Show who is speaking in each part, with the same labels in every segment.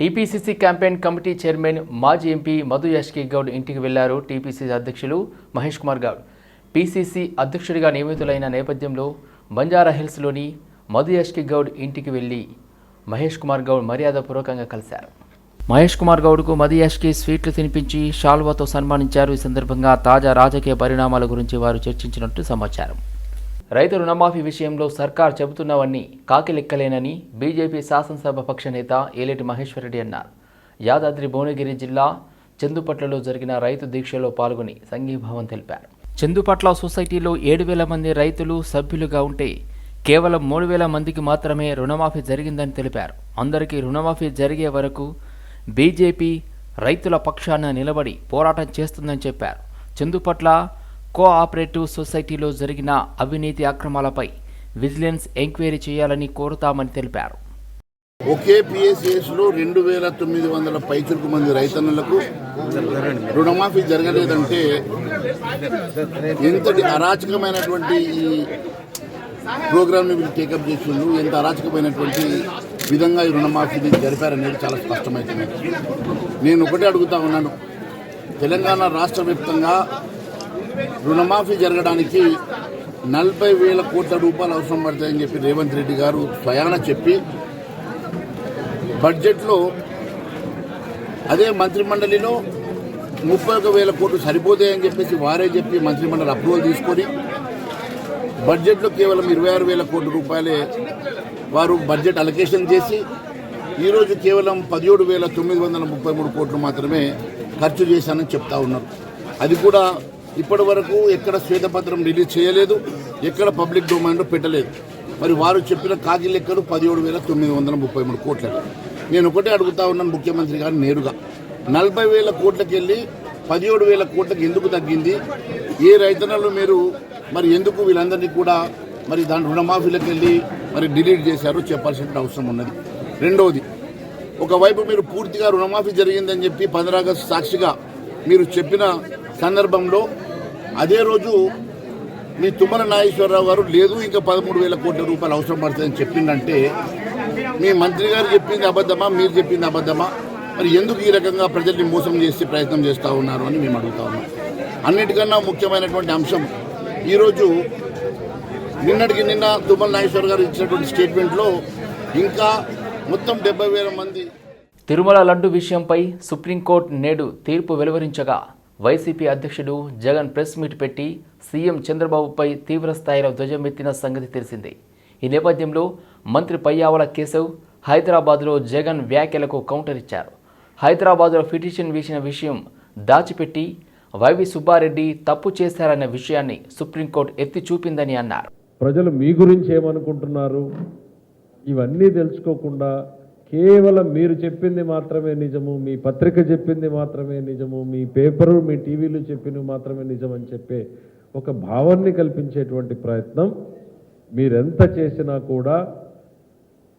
Speaker 1: TPCC campaign committee chairman మాజీ MP Madhu Yashki Goud ఇంటికి వెళ్ళారు. టీపీసీసీ అధ్యక్షులు మహేష్ కుమార్ గౌడ్. పీసీసీ అధ్యక్షుడిగా నియమితులైన నేపథ్యంలో బంజారా హిల్స్లోని మధు యాష్కి గౌడ్ ఇంటికి వెళ్ళి మహేష్ కుమార్ గౌడ్ మర్యాదపూర్వకంగా కలిశారు. మహేష్ కుమార్ గౌడ్కు మధు యష్కి స్వీట్లు తినిపించి షాల్వాతో సన్మానించారు. ఈ సందర్భంగా తాజా రాజకీయ పరిణామాల గురించి వారు చర్చించినట్టు సమాచారం. రైతు రుణమాఫీ విషయంలో సర్కార్ చెబుతున్నవన్నీ కాకిలెక్కలేనని బీజేపీ శాసనసభ పక్ష నేత ఏలేటి మహేశ్వరరెడ్డి అన్నారు. యాదాద్రి భువనగిరి జిల్లా చందుపట్లలో జరిగిన రైతు దీక్షలో పాల్గొని సంఘీభావం తెలిపారు. చందుపట్ల సొసైటీలో ఏడు వేల మంది రైతులు సభ్యులుగా ఉంటే కేవలం మూడు వేల మందికి మాత్రమే రుణమాఫీ జరిగిందని తెలిపారు. అందరికీ రుణమాఫీ జరిగే వరకు బీజేపీ రైతుల పక్షాన నిలబడి పోరాటం చేస్తుందని చెప్పారు. చందుపట్ల కోఆపరేటివ్ సొసైటీలో జరిగిన అవినీతి అక్రమాలపై విజిలెన్స్ ఎంక్వైరీ చేయాలని కోరుతామని తెలిపారు.
Speaker 2: ఒకే పిఎస్ఎస్లో రెండు వేల తొమ్మిది వందల పైచులకు మంది రైతన్నులకు రుణమాఫీ జరగలేదంటే ఎంతటి అరాచకమైనటువంటి ఈ ప్రోగ్రామ్ని వీళ్ళు టేకప్ చేసిండు ఎంత అరాచకమైనటువంటి విధంగా ఈ రుణమాఫీని జరిపారనేది చాలా స్పష్టమవుతుంది నేను ఒకటే అడుగుతా ఉన్నాను. తెలంగాణ రాష్ట్ర వ్యాప్తంగా రుణమాఫీ జరగడానికి నలభై వేల కోట్ల రూపాయలు అవసరం పడతాయని చెప్పి రేవంత్ రెడ్డి గారు స్వయాన చెప్పి బడ్జెట్లో అదే మంత్రిమండలిలో ముప్పై ఒక వేల కోట్లు సరిపోతాయని చెప్పేసి వారే చెప్పి మంత్రిమండలి అప్రూవల్ తీసుకొని బడ్జెట్లో కేవలం ఇరవై ఆరు వేల కోట్ల రూపాయలే వారు బడ్జెట్ అలొకేషన్ చేసి ఈరోజు కేవలం పదిహేడు వేల తొమ్మిది వందల ముప్పై మూడు కోట్లు మాత్రమే ఖర్చు చేశానని చెప్తా ఉన్నారు. అది కూడా ఇప్పటి వరకు ఎక్కడ శ్వేతపత్రం రిలీజ్ చేయలేదు ఎక్కడ పబ్లిక్ డొమైన్లో పెట్టలేదు. మరి వారు చెప్పిన కాకి లెక్కలు పదిహేడు వేల తొమ్మిది వందల ముప్పై మూడు కోట్లకి నేను ఒకటే అడుగుతా ఉన్నాను ముఖ్యమంత్రి గారు నేరుగా. నలభై వేల కోట్లకి వెళ్ళి పదిహేడు వేల కోట్లకు ఎందుకు తగ్గింది? ఏ రైతన్నలు మీరు? మరి ఎందుకు వీళ్ళందరినీ కూడా మరి దాని రుణమాఫీలకు వెళ్ళి మరి డిలీట్ చేశారో చెప్పాల్సిన అవసరం ఉన్నది. రెండవది ఒకవైపు మీరు పూర్తిగా రుణమాఫీ జరిగిందని చెప్పి పంద్రాగస్టు సాక్షిగా మీరు చెప్పిన సందర్భంలో అదే రోజు మీ తుమ్మల నాగేశ్వరరావు గారు లేదు ఇంకా పదమూడు వేల కోట్ల రూపాయలు అవసరం పడుతుందని చెప్పిందంటే మీ మంత్రి గారు చెప్పింది అబద్ధమా? మీరు చెప్పింది అబద్ధమా? మరి ఎందుకు ఈ రకంగా ప్రజల్ని మోసం చేసే ప్రయత్నం చేస్తూ ఉన్నారు అని మేము అడుగుతా ఉన్నాం. అన్నిటికన్నా ముఖ్యమైనటువంటి అంశం ఈరోజు నిన్నటికి నిన్న తుమ్మల నాగేశ్వర గారు ఇచ్చినటువంటి స్టేట్మెంట్లో ఇంకా మొత్తం డెబ్బై వేల మంది
Speaker 1: తిరుమల లడ్డు విషయంపై సుప్రీంకోర్టు నేడు తీర్పు వెలువరించగా వైసీపీ అధ్యక్షుడు జగన్ ప్రెస్ మీట్ పెట్టి సీఎం చంద్రబాబుపై తీవ్రస్థాయిలో ధ్వజమెత్తిన సంగతి తెలిసిందే. ఈ నేపథ్యంలో మంత్రి పయ్యావల కేశవ్ హైదరాబాద్లో జగన్ వ్యాఖ్యలకు కౌంటర్ ఇచ్చారు. హైదరాబాద్లో పిటిషన్ వేసిన విషయం దాచిపెట్టి వైవి సుబ్బారెడ్డి తప్పు చేశారన్న విషయాన్ని సుప్రీంకోర్టు ఎత్తి చూపిందని అన్నారు.
Speaker 3: ప్రజలు మీ గురించి ఏమనుకుంటున్నారు? ఇవన్నీ తెలుసుకోకుండా కేవలం మీరు చెప్పింది మాత్రమే నిజము మీ పత్రిక చెప్పింది మాత్రమే నిజము మీ పేపరు మీ టీవీలు చెప్పినవి మాత్రమే నిజం అని చెప్పే ఒక భావాన్ని కల్పించేటువంటి ప్రయత్నం మీరెంత చేసినా కూడా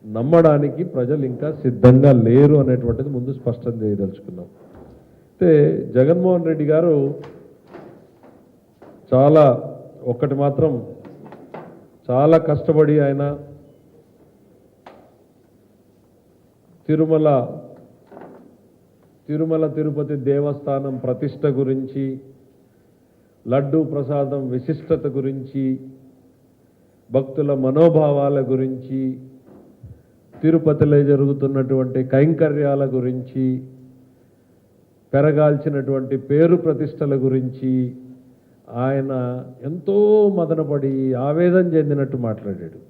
Speaker 3: నమ్మడానికి ప్రజలు ఇంకా సిద్ధంగా లేరు అనేటువంటిది ముందు స్పష్టం చేయదలుచుకున్నాం. అయితే జగన్మోహన్ రెడ్డి గారు చాలా ఒక్కటి మాత్రం చాలా కష్టపడి ఆయన తిరుమల తిరుమల తిరుపతి దేవస్థానం ప్రతిష్ట గురించి లడ్డూ ప్రసాదం విశిష్టత గురించి భక్తుల మనోభావాల గురించి తిరుపతిలో జరుగుతున్నటువంటి కైంకర్యాల గురించి పెరగాల్సినటువంటి పేరు ప్రతిష్టల గురించి ఆయన ఎంతో మదనపడి ఆవేదన చెందినట్టు మాట్లాడాడు.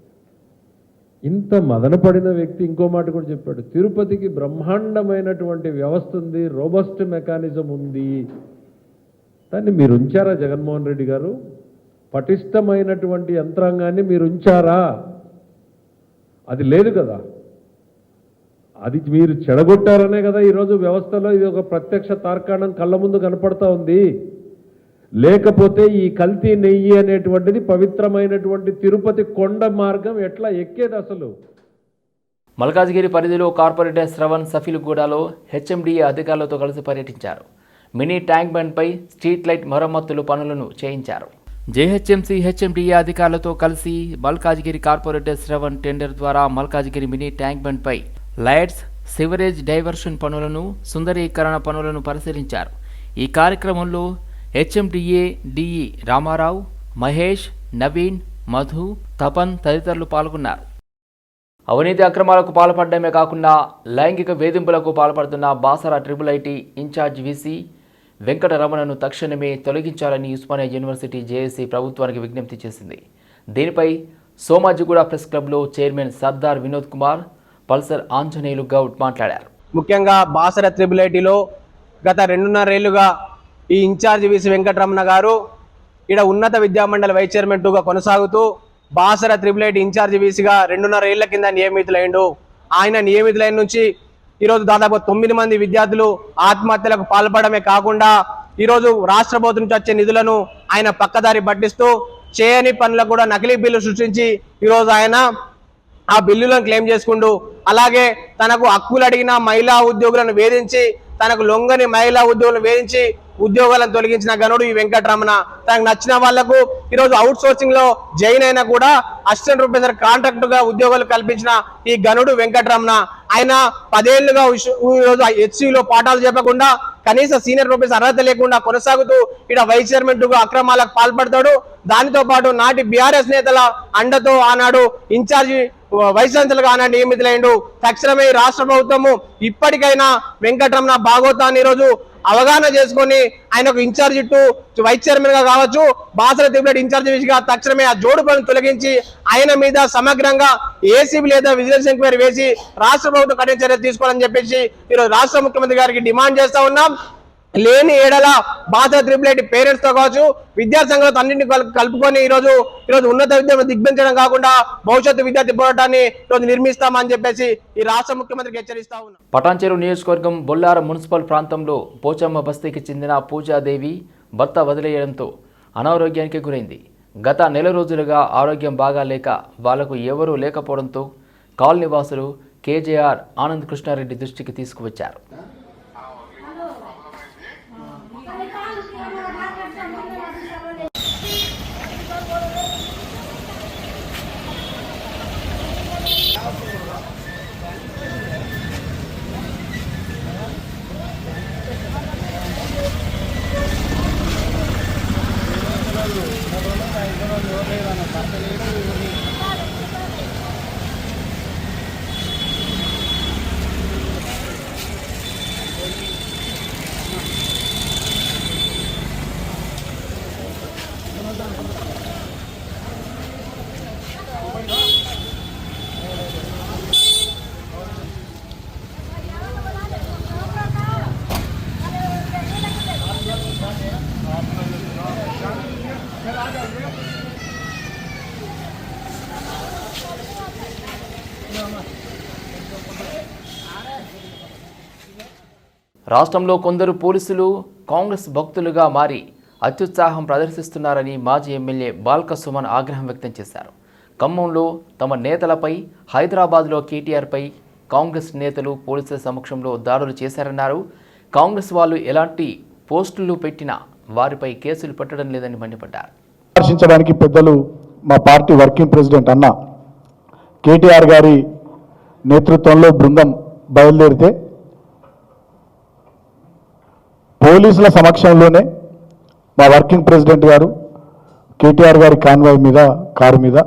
Speaker 3: ఇంత మదనపడిన వ్యక్తి ఇంకో మాట కూడా చెప్పాడు. తిరుపతికి బ్రహ్మాండమైనటువంటి వ్యవస్థ ఉంది రోబస్ట్ మెకానిజం ఉంది. దాన్ని మీరు ఉంచారా జగన్మోహన్ రెడ్డి గారు? పటిష్టమైనటువంటి యంత్రాంగాన్ని మీరు ఉంచారా? అది లేదు కదా. అది మీరు చెడగొట్టారనే కదా ఈరోజు వ్యవస్థలో ఇది ఒక ప్రత్యక్ష తార్కాణం కళ్ళ ముందు కనపడతా ఉంది. లేకపోతే ఈ కల్తీ నెయ్యి అనేటువంటిది పవిత్రమైనటువంటి తిరుపతి కొండ మార్గం ఎట్లా ఎక్కేది అసలు?
Speaker 1: మల్కాజ్గిరి పరిధిలో కార్పొరేటర్ శ్రవణ్ సఫీల్గూడలో హెచ్ఎండిఏ అధికారులతో కలిసి పర్యటించారు. మినీ ట్యాంక్ బండ్పై స్ట్రీట్ లైట్ మరమ్మతులు పనులను చేయించారు. జేహెచ్ఎంసీ హెచ్ఎండిఏ అధికారులతో కలిసి మల్కాజ్గిరి కార్పొరేటర్ శ్రవణ్ టెండర్ ద్వారా మల్కాజ్గిరి మినీ ట్యాంక్ బండ్పై లైట్స్ సివరేజ్ డైవర్షన్ పనులను సుందరీకరణ పనులను పరిశీలించారు. ఈ కార్యక్రమంలో హెచ్ఎండిఏ డిఈ రామారావు మహేష్ నవీన్ మధు తపన్ తదితరులు పాల్గొన్నారు. అవినీతి అక్రమాలకు పాల్పడమే కాకుండా లైంగిక వేధింపులకు పాల్పడుతున్న Basara triple IT incharge VC వెంకటరమణను తక్షణమే తొలగించాలని ఉస్మానియా యూనివర్సిటీ జేఏసీ ప్రభుత్వానికి విజ్ఞప్తి చేసింది. దీనిపై సోమాజిగూడ ప్రెస్ క్లబ్లో చైర్మన్ సర్దార్ వినోద్ కుమార్ పల్సర్ ఆంజనేయులు గౌడ్ మాట్లాడారు.
Speaker 4: ముఖ్యంగా బాసర త్రిబుల్ ఐటీలో గత రెండున్నరేళ్ళుగా ఈ ఇన్ఛార్జ్ విసి వెంకటరమణ గారు ఇక్కడ ఉన్నత విద్యామండలి వైస్ చైర్మన్ టూగా కొనసాగుతూ బాసర త్రిబుల్ ఎయిట్ ఇన్ఛార్జ్ వీసీగా రెండున్నర ఏళ్ళ కింద నియమితులైండు. ఆయన నియమితులైన నుంచి ఈరోజు దాదాపు తొమ్మిది మంది విద్యార్థులు ఆత్మహత్యలకు పాల్పడమే కాకుండా ఈరోజు రాష్ట్ర ప్రభుత్వం నుంచి వచ్చే నిధులను ఆయన పక్కదారి పట్టిస్తూ చేయని పనులకు కూడా నకిలీ బిల్లు సృష్టించి ఈరోజు ఆయన ఆ బిల్లులను క్లెయిమ్ చేసుకుంటూ అలాగే తనకు హక్కులు అడిగిన మహిళా ఉద్యోగులను వేధించి తనకు లొంగని మహిళా ఉద్యోగులను వేధించి ఉద్యోగాలను తొలగించిన గనుడు ఈ వెంకటరమణ. తనకు నచ్చిన వాళ్ళకు ఈరోజు అవుట్ సోర్సింగ్లో జైన్ అయినా కూడా అసిస్టెంట్ ప్రొఫెసర్ కాంట్రాక్ట్గా ఉద్యోగాలు కల్పించిన ఈ గనుడు వెంకటరమణ. ఆయన పదేళ్ళుగా ఈరోజు హెచ్సిలో పాఠాలు చెప్పకుండా కనీస సీనియర్ ప్రొఫెసర్ అర్హత లేకుండా కొనసాగుతూ ఇక్కడ వైస్ చైర్మన్ అక్రమాలకు పాల్పడతాడు. దానితో పాటు నాటి బీఆర్ఎస్ నేతల అండతో ఆనాడు ఇన్ఛార్జి వైశాంతులు ఛాన్సలర్గా నియమితులైండు. తక్షణమే రాష్ట్ర ప్రభుత్వము ఇప్పటికైనా వెంకటరమణ భాగవతాన్ని ఈరోజు అవగాహన చేసుకొని ఆయన ఒక ఇన్ఛార్జ్ ఇట్టు వైస్ చైర్మన్గా కావచ్చు బాసర తిరుపతి ఇన్ఛార్జ్ విషయంగా తక్షణమే ఆ జోడు పనులు తొలగించి ఆయన మీద సమగ్రంగా ఏసీబీ లేదా విజిలెన్స్ ఎంక్వైరీ వేసి రాష్ట్ర ప్రభుత్వం కఠిన చర్యలు తీసుకోవాలని చెప్పేసి ఈరోజు రాష్ట్ర ముఖ్యమంత్రి గారికి డిమాండ్ చేస్తా ఉన్నాం. లేని ఏడల బాసర త్రిపులేటి పేరెంట్స్తో పేరెంట్స్తో కావచ్చు విద్యార్థి సంఘాలతో అన్నింటిని కలుపుకొని ఈ రోజు ఈరోజు ఉన్నత విద్యను దిగ్బంచడం కాకుండా భవిష్యత్తు విద్యార్థి పోరాటాన్ని ఈరోజు నిర్మిస్తామని చెప్పేసి ఈ రాష్ట్ర ముఖ్యమంత్రికి హెచ్చరిస్తా ఉన్నాం.
Speaker 1: పటాన్చెరు నియోజకవర్గం బొల్లారం మున్సిపల్ ప్రాంతంలో పోచమ్మ బస్తీకి చెందిన పూజాదేవి భర్త వదిలేయడంతో అనారోగ్యానికి గురైంది. గత నెల రోజులుగా ఆరోగ్యం బాగాలేక వాళ్ళకు ఎవరూ లేకపోవడంతో కాలనీవాసులు కేజేఆర్ ఆనంద్ కృష్ణారెడ్డి దృష్టికి తీసుకువచ్చారు. రాష్ట్రంలో కొందరు పోలీసులు కాంగ్రెస్ భక్తులుగా మారి అత్యుత్సాహం ప్రదర్శిస్తున్నారని మాజీ ఎమ్మెల్యే బాల్క సుమన్ ఆగ్రహం వ్యక్తం చేశారు. ఖమ్మంలో తమ నేతలపై హైదరాబాద్లో కేటీఆర్పై కాంగ్రెస్ నేతలు పోలీసుల సమక్షంలో దాడులు చేశారన్నారు. కాంగ్రెస్ వాళ్ళు ఎలాంటి పోస్టులు పెట్టినా వారిపై కేసులు పెట్టడం లేదని మండిపడ్డారు.
Speaker 5: విమర్శించడానికి పెద్దలు మా పార్టీ వర్కింగ్ ప్రెసిడెంట్ అన్న కేటీఆర్ గారి నేతృత్వంలో బృందం బయలుదేరితే పోలీసుల సమక్షంలోనే మా వర్కింగ్ ప్రెసిడెంట్ గారు కేటీఆర్ గారి కాన్వాయ్ మీద కారు మీద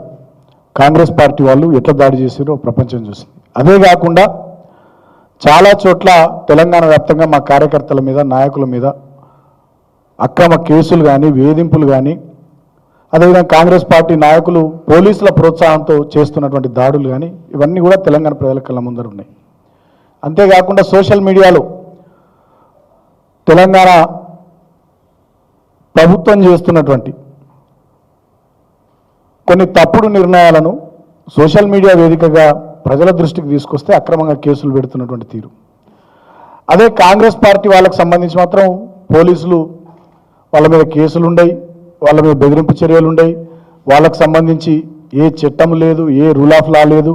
Speaker 5: కాంగ్రెస్ పార్టీ వాళ్ళు ఎట్లా దాడి చేసారో ప్రపంచం చూసింది. అదే కాకుండా చాలా చోట్ల తెలంగాణ వ్యాప్తంగా మా కార్యకర్తల మీద నాయకుల మీద అక్రమ కేసులు కానీ వేధింపులు కానీ అదేవిధంగా కాంగ్రెస్ పార్టీ నాయకులు పోలీసుల ప్రోత్సాహంతో చేస్తున్నటువంటి దాడులు కానీ ఇవన్నీ కూడా తెలంగాణ ప్రజల కళ్ళ ముందర ఉన్నాయి. అంతేకాకుండా సోషల్ మీడియాలో తెలంగాణ ప్రభుత్వం చేస్తున్నటువంటి కొన్ని తప్పుడు నిర్ణయాలను సోషల్ మీడియా వేదికగా ప్రజల దృష్టికి తీసుకొస్తే అక్రమంగా కేసులు పెడుతున్నటువంటి తీరు. అదే కాంగ్రెస్ పార్టీ వాళ్ళకి సంబంధించి మాత్రం పోలీసులు వాళ్ళ మీద కేసులు ఉండయి వాళ్ళ మీద బెదిరింపు చర్యలు ఉండయి వాళ్ళకు సంబంధించి ఏ చట్టం లేదు ఏ రూల్ ఆఫ్ లా లేదు.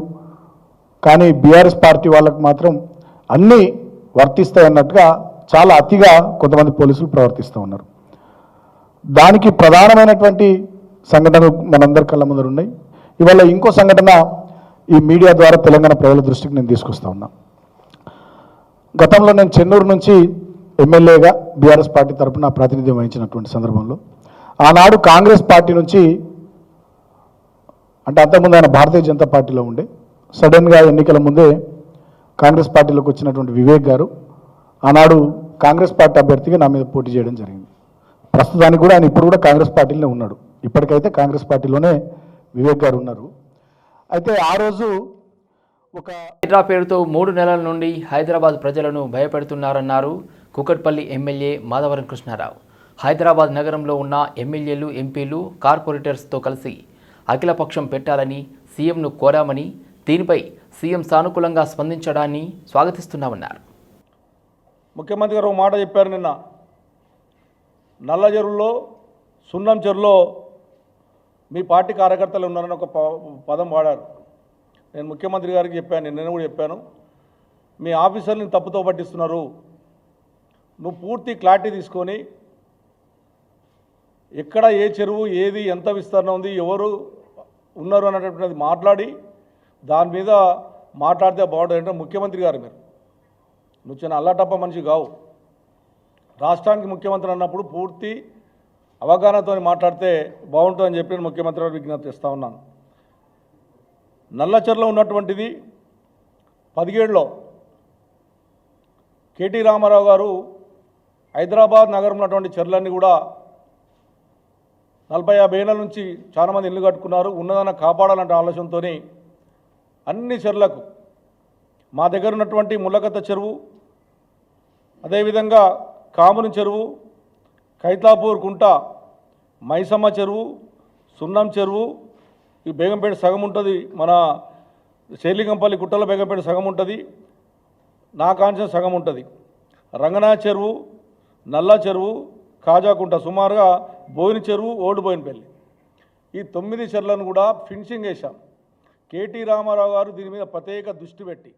Speaker 5: కానీ బీఆర్ఎస్ పార్టీ వాళ్ళకు మాత్రం అన్నీ వర్తిస్తాయన్నట్టుగా చాలా అతిగా కొంతమంది పోలీసులు ప్రవర్తిస్తూ ఉన్నారు. దానికి ప్రధానమైనటువంటి సంఘటనలు మనందరి కళ్ళ ముందర ఉన్నాయి. ఇవాళ ఇంకో సంఘటన ఈ మీడియా ద్వారా తెలంగాణ ప్రజల దృష్టికి నేను తీసుకొస్తా ఉన్నా. గతంలో నేను చెన్నూరు నుంచి ఎమ్మెల్యేగా బీఆర్ఎస్ పార్టీ తరపున ప్రాతినిధ్యం వహించినటువంటి సందర్భంలో ఆనాడు కాంగ్రెస్ పార్టీ నుంచి అంటే అంతకుముందు ఆయన భారతీయ జనతా పార్టీలో ఉండే సడన్గా ఎన్నికల ముందే కాంగ్రెస్ పార్టీలోకి వచ్చినటువంటి వివేక్ గారు ఆనాడు కాంగ్రెస్ పార్టీ అభ్యర్థిగా నా మీద పోటీ చేయడం జరిగింది. ప్రస్తుతానికి కూడా ఆయన ఇప్పుడు కూడా కాంగ్రెస్ పార్టీలోనే ఉన్నాడు. ఇప్పటికైతే కాంగ్రెస్ పార్టీలోనే వివేక్ గారు ఉన్నారు. అయితే ఆ రోజు ఒక
Speaker 1: హైడ్రా పేరుతో మూడు నెలల నుండి హైదరాబాద్ ప్రజలను భయపెడుతున్నారన్నారు కుకట్పల్లి ఎమ్మెల్యే మాధవరం కృష్ణారావు. హైదరాబాద్ నగరంలో ఉన్న ఎమ్మెల్యేలు ఎంపీలు కార్పొరేటర్స్తో కలిసి అఖిలపక్షం పెట్టాలని సీఎంను కోరామని దీనిపై సీఎం సానుకూలంగా స్పందించడాన్ని స్వాగతిస్తున్నామన్నారు.
Speaker 6: ముఖ్యమంత్రి గారు ఒక మాట చెప్పారు నిన్న. నల్ల చెరువులో సున్నం చెరువులో మీ పార్టీ కార్యకర్తలు ఉన్నారని ఒక ప- పదం వాడారు. నేను ముఖ్యమంత్రి గారికి చెప్పాను నిన్న కూడా చెప్పాను. మీ ఆఫీసర్ని తప్పుతో పట్టిస్తున్నారు. నువ్వు పూర్తి క్లారిటీ తీసుకొని ఎక్కడ ఏ చెరువు ఏది ఎంత విస్తరణ ఉంది ఎవరు ఉన్నారు అనేటటువంటిది మాట్లాడి దాని మీద మాట్లాడితే బాగుంటుంది అంటే ముఖ్యమంత్రి గారు మీరు. నువ్వు చిన్న అల్లటప్ప మనిషి కావు. రాష్ట్రానికి ముఖ్యమంత్రి అన్నప్పుడు పూర్తి అవగాహనతో మాట్లాడితే బాగుంటుందని చెప్పి నేను ముఖ్యమంత్రి గారు విజ్ఞప్తి ఇస్తా ఉన్నాను. నల్లచెర్లో ఉన్నటువంటిది పదిహేడులో కేటీ రామారావు గారు హైదరాబాద్ నగరంలో ఉన్నటువంటి చెర్లన్నీ కూడా నలభై యాభై ఏళ్ళ నుంచి చాలామంది ఇల్లు కట్టుకున్నారు. ఉన్నదాన్ని కాపాడాలంటే ఆలోచనతో అన్ని చెర్లకు మా దగ్గర ఉన్నటువంటి ముల్లకత్త చెరువు అదేవిధంగా కాముని చెరువు కైతాపూర్ కుంట మైసమ్మ చెరువు సున్నం చెరువు ఈ బేగంపేట సగం ఉంటుంది మన శైలిగంపల్లి గుట్టల బేగంపేట సగం ఉంటుంది నా సగం ఉంటుంది. రంగనాథ చెరువు నల్ల చెరువు కాజాకుంట సుమారుగా బోయిన చెరువు ఓల్డ్ బోయినపల్లి. ఈ తొమ్మిది చెర్లను కూడా ఫినిషింగ్ వేశాం కేటీ రామారావు గారు దీని మీద ప్రత్యేక దృష్టి పెట్టి.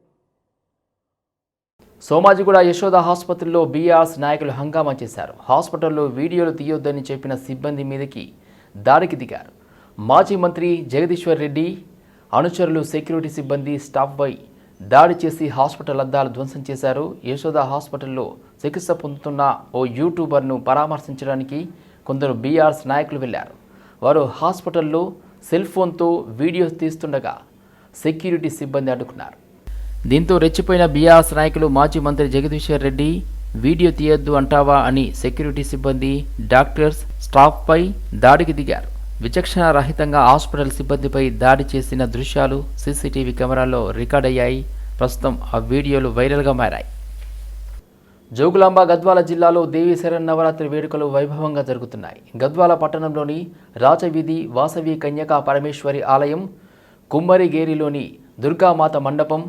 Speaker 1: సోమాజిగూడ యశోద ఆసుపత్రిలో బీఆర్ఎస్ నాయకులు హంగామా చేశారు. హాస్పిటల్లో వీడియోలు తీయొద్దని చెప్పిన సిబ్బంది మీదకి దాడికి దిగారు. మాజీ మంత్రి జగదీశ్వర్ రెడ్డి అనుచరులు సెక్యూరిటీ సిబ్బంది స్టాఫ్పై దాడి చేసి హాస్పిటల్ అద్దాలు ధ్వంసం చేశారు. యశోద హాస్పిటల్లో చికిత్స పొందుతున్న ఓ యూట్యూబర్ను పరామర్శించడానికి కొందరు బీఆర్ఎస్ నాయకులు వెళ్ళారు. వారు హాస్పిటల్లో సెల్ ఫోన్తో వీడియోస్ తీస్తుండగా సెక్యూరిటీ సిబ్బంది అడ్డుకున్నారు. దీంతో రెచ్చిపోయిన బీఆర్ఎస్ నాయకులు మాజీ మంత్రి జగదీశ్వర్ రెడ్డి వీడియో తీయొద్దు అంటావా అని సెక్యూరిటీ సిబ్బంది డాక్టర్స్ స్టాఫ్పై దాడికి దిగారు. విచక్షణ రహితంగా హాస్పిటల్ సిబ్బందిపై దాడి చేసిన దృశ్యాలు సీసీటీవీ కెమెరాల్లో రికార్డయ్యాయి ప్రస్తుతం ఆ వీడియోలు వైరల్గా మారాయి. జోగులాంబ గద్వాల జిల్లాలో దేవి శరన్నవరాత్రి వేడుకలు వైభవంగా జరుగుతున్నాయి. గద్వాల పట్టణంలోని రాజవీధి వాసవి కన్యకా పరమేశ్వరి ఆలయం కుమ్మరిగేరిలోని దుర్గామాత మండపం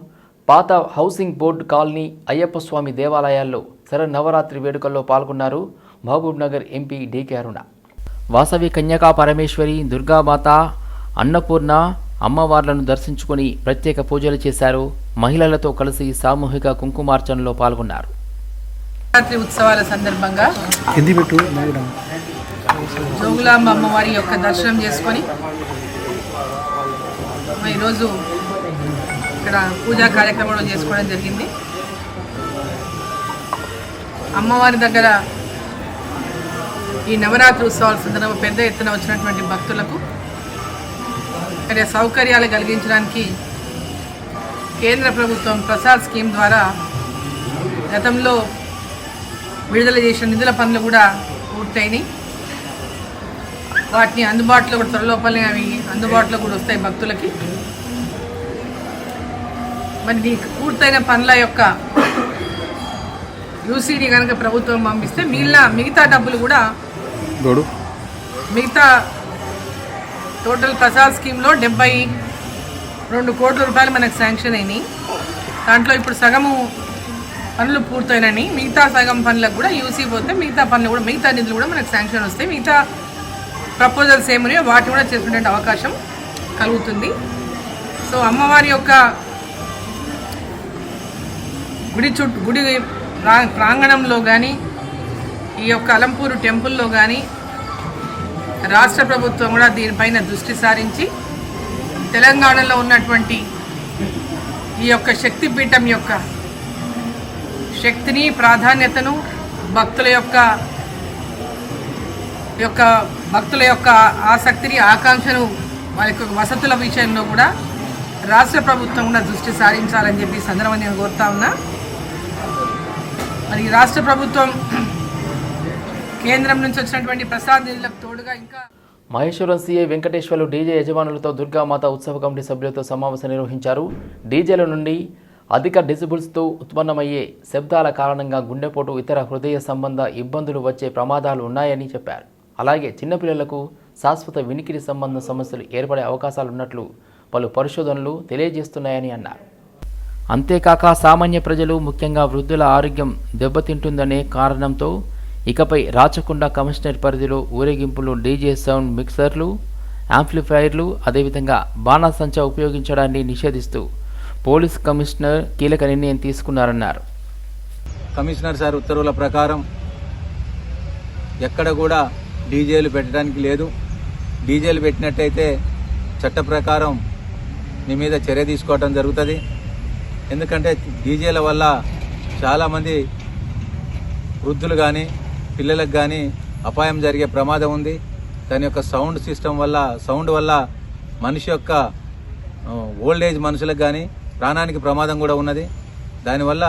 Speaker 1: పాత housing board colony Ayyappa Swamy దేవాలయాల్లో శరన్నవరాత్రి వేడుకల్లో పాల్గొన్నారు మహబూబ్ నగర్ ఎంపీ డీకే అరుణ. వాసవి కన్యకా పరమేశ్వరి దుర్గామాత అన్నపూర్ణ అమ్మవార్లను దర్శించుకొని ప్రత్యేక పూజలు చేశారు. మహిళలతో కలిసి సామూహిక కుంకుమార్చనలో పాల్గొన్నారు.
Speaker 7: నవరాత్రి ఉత్సవాల సందర్భంగా జోగులాంబ అమ్మవారి యొక్క దర్శనం చేసుకొని ఈరోజు ఇక్కడ పూజా కార్యక్రమం చేసుకోవడం జరిగింది. అమ్మవారి దగ్గర ఈ నవరాత్రి ఉత్సవాల సందర్భంగా పెద్ద ఎత్తున వచ్చినటువంటి భక్తులకు ఇక్కడ సౌకర్యాలు కలిగించడానికి కేంద్ర ప్రభుత్వం ప్రసాద్ స్కీమ్ ద్వారా గతంలో విడుదల చేసిన నిధుల పనులు కూడా పూర్తయినాయి. వాటిని అందుబాటులో కూడా త్వరలోపలనే అవి అందుబాటులో కూడా వస్తాయి భక్తులకి. మరి ఈ పూర్తయిన పనుల యొక్క యూసీడీ కనుక ప్రభుత్వం పంపిస్తే మిగిలిన మిగతా డబ్బులు కూడా మిగతా టోటల్ ప్రసాద్ స్కీమ్లో డెబ్బై రెండు కోట్ల రూపాయలు మనకు శాంక్షన్ అయినాయి. దాంట్లో ఇప్పుడు సగము పనులు పూర్తయినని మిగతా సగం పనులకు కూడా యూసీ పోతే మిగతా పనులు కూడా మిగతా నిధులు కూడా మనకు శాంక్షన్ వస్తాయి. మిగతా ప్రపోజల్స్ ఏమున్నాయో వాటిని కూడా చేసుకునే అవకాశం కలుగుతుంది. సో అమ్మవారి యొక్క గుడి చుట్టూ గుడి ప్రా- ప్రాంగణంలో కానీ ఈ యొక్క అలంపూరు టెంపుల్లో కానీ రాష్ట్ర ప్రభుత్వం కూడా దీనిపైన దృష్టి సారించి తెలంగాణలో ఉన్నటువంటి ఈ యొక్క శక్తిపీఠం యొక్క శక్తిని ప్రాధాన్యతను భక్తుల యొక్క యొక్క భక్తుల యొక్క ఆసక్తిని ఆకాంక్షను వాళ్ళ యొక్క వసతుల విషయంలో కూడా రాష్ట్ర ప్రభుత్వం కూడా దృష్టి సారించాలని చెప్పి సందర్భంగా నేను కోరుతా ఉన్నా. మరి రాష్ట్ర ప్రభుత్వం కేంద్రం నుంచి వచ్చినటువంటి ప్రసాద్ నిధులకు తోడుగా ఇంకా
Speaker 1: మహేశ్వరం సీఐ వెంకటేశ్వర్లు డీజే యజమానులతో దుర్గామాత ఉత్సవ కమిటీ సభ్యులతో సమావేశం నిర్వహించారు. డీజేల నుండి అధిక డెసిబుల్స్తో ఉత్పన్నమయ్యే శబ్దాల కారణంగా గుండెపోటు ఇతర హృదయ సంబంధ ఇబ్బందులు వచ్చే ప్రమాదాలు ఉన్నాయని చెప్పారు. అలాగే చిన్నపిల్లలకు శాశ్వత వినికిడి సంబంధ సమస్యలు ఏర్పడే అవకాశాలున్నట్లు పలు పరిశోధనలు తెలియజేస్తున్నాయని అన్నారు. అంతేకాక సామాన్య ప్రజలు ముఖ్యంగా వృద్ధుల ఆరోగ్యం దెబ్బతింటుందనే కారణంతో ఇకపై రాచకొండ కమిషనర్ పరిధిలో ఊరేగింపులు డీజే సౌండ్ మిక్సర్లు యాంప్లిఫైర్లు అదేవిధంగా బాణాసంచా ఉపయోగించడాన్ని నిషేధిస్తూ పోలీస్ కమిషనర్ కీలక నిర్ణయం తీసుకున్నారన్నారు.
Speaker 8: కమిషనర్ సార్ ఉత్తర్వుల ప్రకారం ఎక్కడ కూడా డీజేలు పెట్టడానికి లేదు. డీజేలు పెట్టినట్టయితే చట్ట ప్రకారం మీ మీద చర్య తీసుకోవడం జరుగుతుంది. ఎందుకంటే డీజేల వల్ల చాలామంది వృద్ధులు కానీ పిల్లలకు కానీ అపాయం జరిగే ప్రమాదం ఉంది. దాని యొక్క సౌండ్ సిస్టమ్ వల్ల సౌండ్ వల్ల మనిషి యొక్క ఓల్డ్ ఏజ్ మనుషులకు కానీ ప్రాణానికి ప్రమాదం కూడా ఉన్నది. దానివల్ల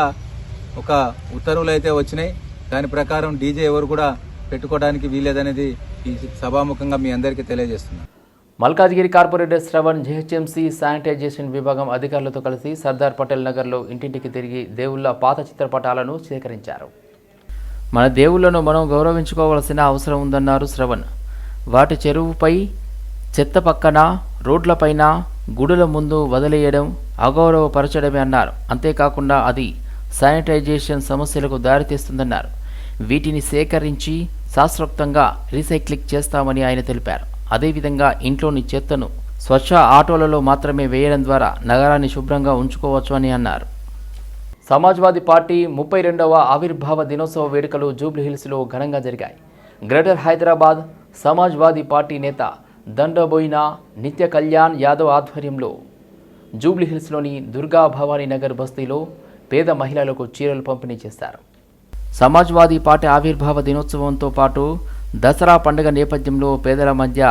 Speaker 8: ఒక ఉత్తర్వులు అయితే వచ్చినాయి. దాని ప్రకారం డీజే ఎవరు కూడా పెట్టుకోవడానికి వీలేదనేది ఈ సభాముఖంగా మీ అందరికీ తెలియజేస్తున్నాను.
Speaker 1: Malkajgiri corporator Shravan GHMC sanitization విభాగం అధికారులతో కలిసి సర్దార్ పటేల్ నగర్లో ఇంటింటికి తిరిగి దేవుళ్ళ పాత చిత్రపటాలను సేకరించారు. మన దేవుళ్ళను మనం గౌరవించుకోవాల్సిన అవసరం ఉందన్నారు శ్రవణ్. వాటి చెరువుపై చెత్త పక్కన రోడ్లపైన గుడుల ముందు వదిలేయడం అగౌరవపరచడమే అన్నారు. అంతేకాకుండా అది శానిటైజేషన్ సమస్యలకు దారితీస్తుందన్నారు. వీటిని సేకరించి శాస్త్రోక్తంగా రీసైక్లింగ్ చేస్తామని ఆయన తెలిపారు. అదేవిధంగా ఇంట్లోని చెత్తను స్వచ్ఛ ఆటోలలో మాత్రమే వేయడం ద్వారా నగరాన్ని శుభ్రంగా ఉంచుకోవచ్చు అని అన్నారు. సమాజ్వాదీ పార్టీ ముప్పై రెండవ ఆవిర్భావ దినోత్సవ వేడుకలు జూబ్లీహిల్స్లో ఘనంగా జరిగాయి. గ్రేటర్ హైదరాబాద్ సమాజ్వాదీ పార్టీ నేత దండబోయిన నిత్య కళ్యాణ్ యాదవ్ ఆధ్వర్యంలో జూబ్లీహిల్స్లోని దుర్గా భవానీ నగర్ బస్తీలో పేద మహిళలకు చీరలు పంపిణీ చేశారు. సమాజ్వాదీ పార్టీ ఆవిర్భావ దినోత్సవంతో పాటు దసరా పండుగ నేపథ్యంలో పేదల మధ్య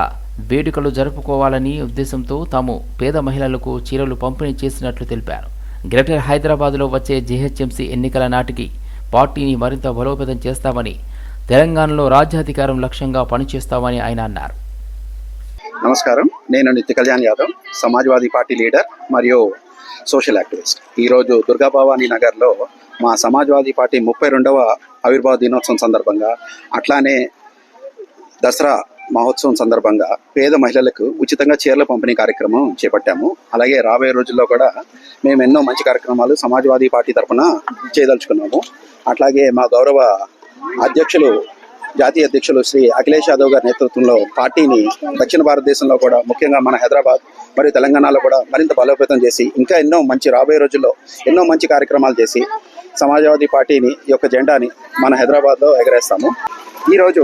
Speaker 1: వేడుకలు జరుపుకోవాలని ఉద్దేశంతో తాము పేద మహిళలకు చీరలు పంపిణీ చేసినట్లు తెలిపారు. గ్రేటర్ హైదరాబాద్లో వచ్చే జీహెచ్ఎంసీ ఎన్నికల నాటికి పార్టీని మరింత బలోపేతం చేస్తామని తెలంగాణలో రాజ్యాధికారం లక్ష్యంగా పనిచేస్తామని ఆయన అన్నారు.
Speaker 9: నమస్కారం. నేను నిత్య కళ్యాణ్ యాదవ్ సమాజ్వాదీ పార్టీ లీడర్ మరియు సోషల్ యాక్టివిస్ట్. ఈరోజు దుర్గాభవానీ నగర్లో మా సమాజ్వాదీ పార్టీ ముప్పై రెండవ ఆవిర్భావ దినోత్సవం సందర్భంగా అట్లానే దసరా మహోత్సవం సందర్భంగా పేద మహిళలకు ఉచితంగా చీరల పంపిణీ కార్యక్రమం చేపట్టాము. అలాగే రాబోయే రోజుల్లో కూడా మేము ఎన్నో మంచి కార్యక్రమాలు సమాజ్వాదీ పార్టీ తరఫున చేయదలుచుకున్నాము. అట్లాగే మా గౌరవ అధ్యక్షులు జాతీయ అధ్యక్షులు శ్రీ అఖిలేష్ యాదవ్ గారి నేతృత్వంలో పార్టీని దక్షిణ భారతదేశంలో కూడా ముఖ్యంగా మన హైదరాబాద్ మరియు తెలంగాణలో కూడా మరింత బలోపేతం చేసి ఇంకా ఎన్నో మంచి రాబోయే రోజుల్లో ఎన్నో మంచి కార్యక్రమాలు చేసి సమాజ్వాదీ పార్టీని యొక్క జెండాని మన హైదరాబాద్లో ఎగరేస్తాము. ఈరోజు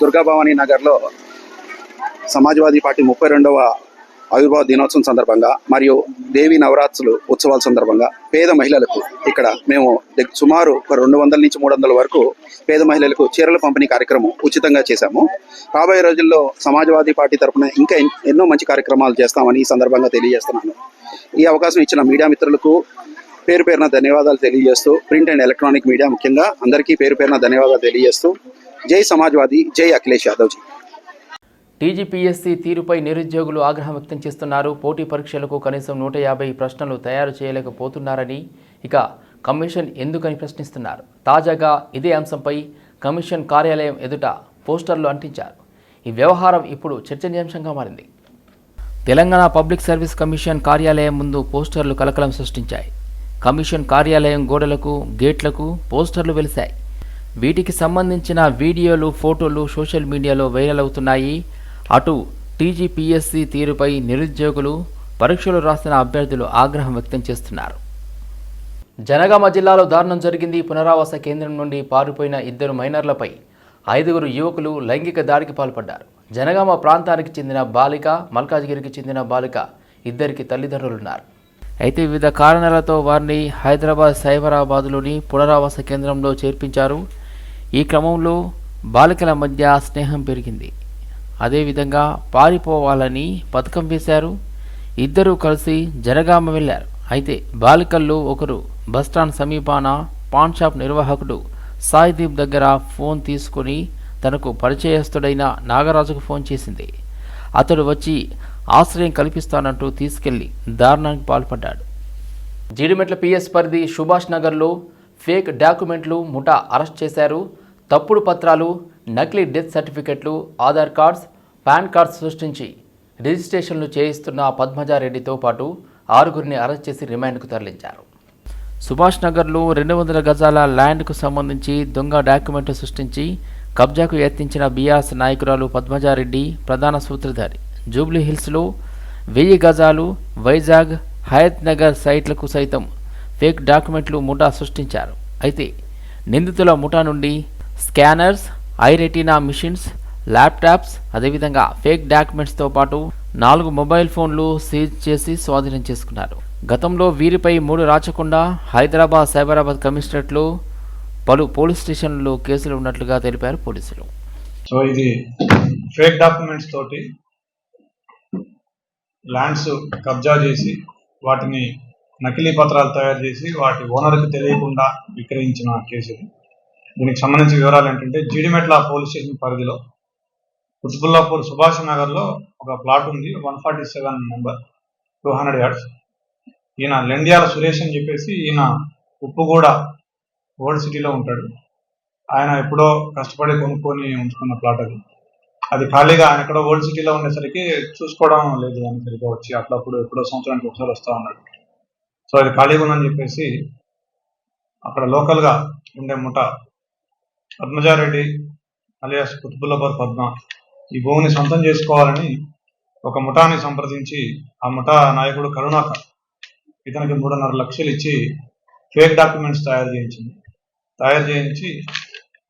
Speaker 9: దుర్గాభవానీ నగర్లో సమాజ్వాదీ పార్టీ ముప్పై రెండవ ఆవిర్భావ దినోత్సవం సందర్భంగా మరియు దేవి నవరాత్రులు ఉత్సవాల సందర్భంగా పేద మహిళలకు ఇక్కడ మేము సుమారు ఒక రెండు వందల నుంచి మూడు వందల వరకు పేద మహిళలకు చీరల పంపిణీ కార్యక్రమం ఉచితంగా చేశాము. రాబోయే రోజుల్లో సమాజ్వాదీ పార్టీ తరఫున ఇంకా ఎన్నో మంచి కార్యక్రమాలు చేస్తామని ఈ సందర్భంగా తెలియజేస్తున్నాను. ఈ అవకాశం ఇచ్చిన మీడియా మిత్రులకు పేరు పేరున ధన్యవాదాలు తెలియజేస్తూ ప్రింట్ అండ్ ఎలక్ట్రానిక్ మీడియా ముఖ్యంగా అందరికీ పేరు పేరున ధన్యవాదాలు తెలియజేస్తూ జై సమాజ్వాదీ జై అఖిలేష్ యాదవ్ జీ.
Speaker 1: టీజీపీఎస్సీ తీరుపై నిరుద్యోగులు ఆగ్రహం వ్యక్తం చేస్తున్నారు. పోటీ పరీక్షలకు కనీసం నూట యాభై ప్రశ్నలు తయారు చేయలేకపోతున్నారని ఇక కమిషన్ ఎందుకని ప్రశ్నిస్తున్నారు? తాజాగా ఇదే అంశంపై కమిషన్ కార్యాలయం ఎదుట పోస్టర్లు అంటించారు. ఈ వ్యవహారం ఇప్పుడు చర్చనీయాంశంగా మారింది. తెలంగాణ పబ్లిక్ సర్వీస్ కమిషన్ కార్యాలయం ముందు పోస్టర్లు కలకలం సృష్టించాయి. కమిషన్ కార్యాలయం గోడలకు గేట్లకు పోస్టర్లు వెలిశాయి. వీటికి సంబంధించిన వీడియోలు ఫోటోలు సోషల్ మీడియాలో వైరల్ అవుతున్నాయి. అటు టీజీపీఎస్సీ తీరుపై నిరుద్యోగులు పరీక్షలు రాసిన అభ్యర్థులు ఆగ్రహం వ్యక్తం చేస్తున్నారు. జనగామ జిల్లాలో దారుణం జరిగింది. పునరావాస కేంద్రం నుండి పారిపోయిన ఇద్దరు మైనర్లపై ఐదుగురు యువకులు లైంగిక దాడికి పాల్పడ్డారు. జనగామ ప్రాంతానికి చెందిన బాలిక మల్కాజ్గిరికి చెందిన బాలిక ఇద్దరికి తల్లిదండ్రులున్నారు. అయితే వివిధ కారణాలతో వారిని హైదరాబాద్ సైబరాబాద్లోని పునరావాస కేంద్రంలో చేర్పించారు. ఈ క్రమంలో బాలికల మధ్య స్నేహం పెరిగింది. అదేవిధంగా పారిపోవాలని పథకం వేశారు. ఇద్దరూ కలిసి జనగామ వెళ్ళారు. అయితే బాలికల్లో ఒకరు బస్టాండ్ సమీపాన పాన్ షాప్ నిర్వాహకుడు సాయిదీప్ దగ్గర ఫోన్ తీసుకొని తనకు పరిచయస్తుడైన నాగరాజుకు ఫోన్ చేసింది. అతడు వచ్చి ఆశ్రయం కల్పిస్తానంటూ తీసుకెళ్ళి దారుణానికి పాల్పడ్డాడు. జీడిమెట్ల పిఎస్ పరిధి సుభాష్ నగర్లో ఫేక్ డాక్యుమెంట్లు ముఠా అరెస్ట్ చేశారు. తప్పుడు పత్రాలు నకిలీ డెత్ సర్టిఫికెట్లు ఆధార్ కార్డ్స్ పాన్ కార్డ్స్ సృష్టించి రిజిస్ట్రేషన్లు చేయిస్తున్న పద్మజారెడ్డితో పాటు ఆరుగురిని అరెస్ట్ చేసి రిమాండ్కు తరలించారు. సుభాష్ నగర్లో రెండు వందల గజాల ల్యాండ్కు సంబంధించి దొంగ డాక్యుమెంట్లు సృష్టించి కబ్జాకు యత్నించిన బీఆర్ఎస్ నాయకురాలు పద్మజారెడ్డి ప్రధాన సూత్రధారి. జూబ్లీ హిల్స్లో వెయ్యి గజాలు వైజాగ్ హయత్ నగర్ సైట్లకు సైతం ఫేక్ డాక్యుమెంట్లు ముఠా సృష్టించారు. అయితే నిందితుల ముఠా నుండి scanners eye retina machines laptops అదేవిధంగా ఫేక్ డాక్యుమెంట్స్తో పాటు నాలుగు మొబైల్ ఫోన్లు సీజ్ చేసి స్వాధీనం చేసుకున్నారు. గతంలో వీరిపై మూడు రాచకుండా హైదరాబాద్ సైబరాబాద్ కమిషనరేట్లు పలు పోలీస్ స్టేషన్లు కేసులు ఉన్నట్లుగా తెలిపారు పోలీసులు.
Speaker 10: సో ఇది ఫేక్ డాక్యుమెంట్స్ తోటి ల్యాండ్స్ కబ్జా చేసి వాటిని నకిలీ పత్రాలు తయారు చేసి వాటి ఓనర్కి తెలియకుండా విక్రయించిన కేసు ఇది. దీనికి సంబంధించిన వివరాలు ఏంటంటే జీడిమెట్ల పోలీస్ స్టేషన్ పరిధిలో కుతుబుల్లాపూర్ సుభాష్ నగర్లో ఒక ప్లాట్ ఉంది one forty seven number two hundred yards. ఈయన లెండియాల సురేష్ అని చెప్పేసి ఈయన ఉప్పుగూడ ఓల్డ్ సిటీలో ఉంటాడు. ఆయన ఎప్పుడో కష్టపడి కొనుక్కొని ఉంచుకున్న ప్లాట్ అది. అది ఖాళీగా ఆయన ఎక్కడో ఓల్డ్ సిటీలో ఉండేసరికి చూసుకోవడం లేదు అని సరిగ్గా వచ్చి అట్లప్పుడు ఎప్పుడో సంవత్సరానికి ఒకసారి వస్తా ఉన్నాడు. సో అది ఖాళీగా ఉందని చెప్పేసి అక్కడ లోకల్గా ఉండే ముఠ పద్మజారెడ్డి అలియాస్ కుతుబుల్లబర్ పద్మ ఈ భూమిని సొంతం చేసుకోవాలని ఒక ముఠాని సంప్రదించి ఆ ముఠా నాయకుడు కరుణాకర్ ఇతనికి మూడున్నర లక్షలు ఇచ్చి ఫేక్ డాక్యుమెంట్స్ తయారు చేయించింది. తయారు చేయించి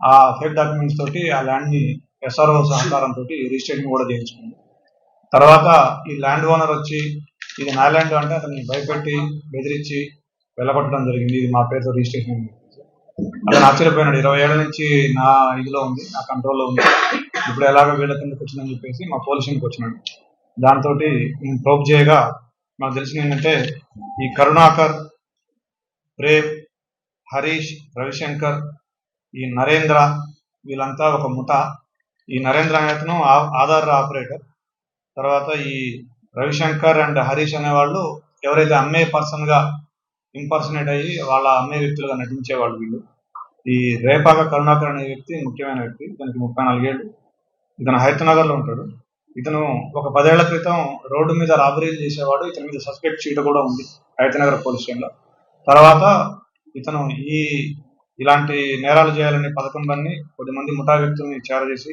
Speaker 10: ఆ ఫేక్ డాక్యుమెంట్స్ తోటి ఆ ల్యాండ్ని ఎస్ఆర్ఓ సహకారంతో రిజిస్ట్రేషన్ కూడా చేయించుకుంది. తర్వాత ఈ ల్యాండ్ ఓనర్ వచ్చి ఇది నా ల్యాండ్ అంటే అతన్ని భయపెట్టి బెదిరించి వెళ్ళగొట్టడం జరిగింది. ఇది మా పేరుతో రిజిస్ట్రేషన్ అతను ఆశ్చర్యపోయినాడు. ఇరవై ఏళ్ళ నుంచి నా ఇదిలో ఉంది నా కంట్రోల్లో ఉంది. ఇప్పుడు ఎలాగో వీళ్ళ కిందకి వచ్చిందని చెప్పేసి మా పోలీసునికి వచ్చినాడు. దాంతో నేను ప్రోప్ చేయగా నాకు తెలిసింది ఏంటంటే ఈ కరుణాకర్ ప్రేమ్ హరీష్ రవిశంకర్ ఈ నరేంద్ర వీళ్ళంతా ఒక ముఠ. ఈ నరేంద్ర అనేతను ఆ- ఆధార్ ఆపరేటర్. తర్వాత ఈ రవిశంకర్ అండ్ హరీష్ అనే వాళ్ళు ఎవరైతే అమ్మే పర్సన్గా ఇంపర్సనేట్ అయ్యి వాళ్ళ అమ్మే వ్యక్తులుగా నటించేవాళ్ళు వీళ్ళు. ఈ రేపాక కరుణాకర్ అనే వ్యక్తి ముఖ్యమైన వ్యక్తి. ఇతనికి ముప్పై నాలుగేళ్ళు. ఇతను హైతనగర్లో ఉంటాడు. ఇతను ఒక పదేళ్ళ క్రితం రోడ్డు మీద రాబరీలు చేసేవాడు. ఇతని మీద సస్పెక్ట్ చీట కూడా ఉంది హైతనగర్ పోలీస్ స్టేషన్లో. తర్వాత ఇతను ఈ ఇలాంటి నేరాలు చేయాలనే పథకం దాన్ని కొద్దిమంది ముఠా వ్యక్తుల్ని చేరజేసి